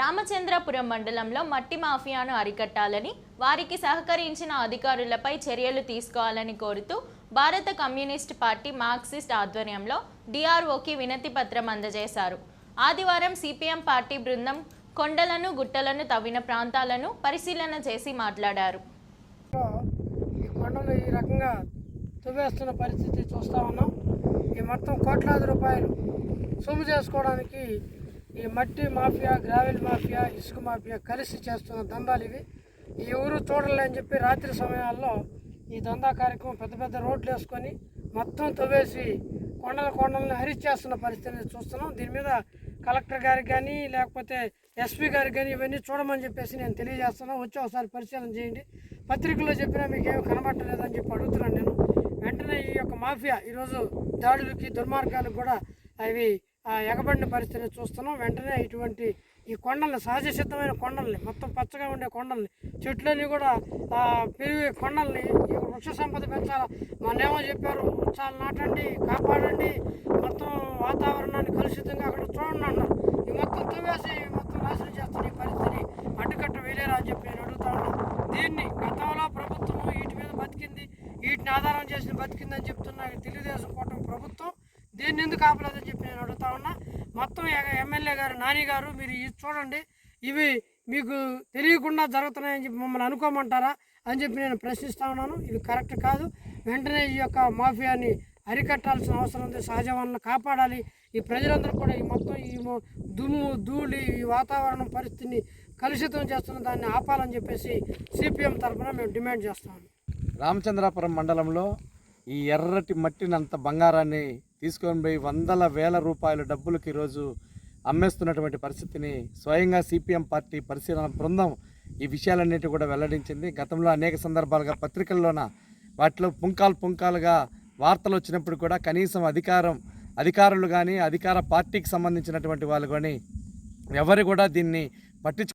రామచంద్రపురం మండలంలో మట్టి మాఫియాను అరికట్టాలని వారికి సహకరించిన అధికారులపై చర్యలు తీసుకోవాలని కోరుతూ భారత కమ్యూనిస్ట్ పార్టీ మార్క్సిస్ట్ ఆధ్వర్యంలో డిఆర్ఓకి వినతి పత్రం అందజేశారు. ఆదివారం సిపిఎం పార్టీ బృందం కొండలను గుట్టలను తవ్విన ప్రాంతాలను పరిశీలన చేసి మాట్లాడారు. ఈ కొండలు ఈ రకంగా తువ్వేస్తున్న పరిస్థితి చూస్తూ ఉన్నాం. ఈ మొత్తం కోట్లాది రూపాయలు సొమ్ము చేసుకోవడానికి ఈ మట్టి మాఫియా గ్రావెల్ మాఫియా ఇసుక మాఫియా కలిసి చేస్తున్న దందాలు ఇవి. ఈ ఊరు చూడలే అని చెప్పి రాత్రి సమయాల్లో ఈ దందా కార్యక్రమం పెద్ద పెద్ద రోడ్లు వేసుకొని మొత్తం తవ్వేసి కొండల కొండలను హరిచేస్తున్న పరిస్థితిని చూస్తున్నాం. దీని మీద కలెక్టర్ గారికి కానీ లేకపోతే ఎస్పీ గారికి కానీ ఇవన్నీ చూడమని చెప్పేసి నేను తెలియజేస్తున్నాను. వచ్చి ఒకసారి పరిశీలన చేయండి. పత్రికల్లో చెప్పినా మీకు ఏమి కనబట్టలేదని చెప్పి అడుగుతున్నాను నేను. వెంటనే ఈ యొక్క మాఫియా ఈరోజు దాడులకి దుర్మార్గాలకు కూడా అవి ఎగబడిన పరిస్థితిని చూస్తున్నాం. వెంటనే ఇటువంటి ఈ కొండల్ని సహజ సిద్ధమైన కొండల్ని మొత్తం పచ్చగా ఉండే కొండల్ని చెట్లన్నీ కూడా పెరిగే కొండల్ని వృక్ష సంపద పెంచాలా? మనేమో చెప్పారు వృక్షాలు నాటండి కాపాడండి మొత్తం వాతావరణాన్ని కలుషితంగా అక్కడ చూడండి అన్నారు. ఈ మొత్తం తవ్వేసి ఈ మొత్తం నాశనం చేస్తున్న ఈ పరిస్థితిని అడ్డుకట్ట వేయలేరా అని చెప్పి నేను అడుగుతా ఉన్నాను దీన్ని గతంలో ప్రభుత్వం వీటి మీద బతికింది వీటిని ఆధారం చేసిన బతికిందని చెప్తున్నా ఈ తెలుగుదేశం కూటమి ప్రభుత్వం దీన్ని ఎందుకు ఆపలేదని చెప్పి నేను అడుగుతా ఉన్నా. మొత్తం ఎగ- ఎమ్మెల్యే గారు నాని గారు మీరు ఇది చూడండి. ఇవి మీకు తెలియకుండా జరుగుతున్నాయని చెప్పి మమ్మల్ని అనుకోమంటారా అని చెప్పి నేను ప్రశ్నిస్తా ఉన్నాను. ఇది కరెక్ట్ కాదు. వెంటనే ఈ యొక్క మాఫియాని అరికట్టాల్సిన అవసరం ఉంది. సహజ వనరులను కాపాడాలి. ఈ ప్రజలందరూ కూడా ఈ మొత్తం ఈ దుమ్ము ధూళి ఈ వాతావరణం పరిస్థితిని కలుషితం చేస్తున్న దాన్ని ఆపాలని చెప్పేసి సిపిఎం తరఫున మేము డిమాండ్ చేస్తాము రామచంద్రాపురం మండలంలో ఈ ఎర్రటి మట్టినంత బంగారాన్ని తీసుకొని పోయి వందల వేల రూపాయల డబ్బులకు ఈరోజు అమ్మేస్తున్నటువంటి పరిస్థితిని స్వయంగా సిపిఎం పార్టీ పరిశీలన బృందం ఈ విషయాలన్నిటి కూడా వెల్లడించింది. గతంలో అనేక సందర్భాలుగా పత్రికల్లోన వాటిలో పుంకాలు పుంకాలుగా వార్తలు వచ్చినప్పుడు కూడా కనీసం అధికారం అధికారులు కానీ అధికార పార్టీకి సంబంధించినటువంటి వాళ్ళు కానీ ఎవరు కూడా దీన్ని పట్టించు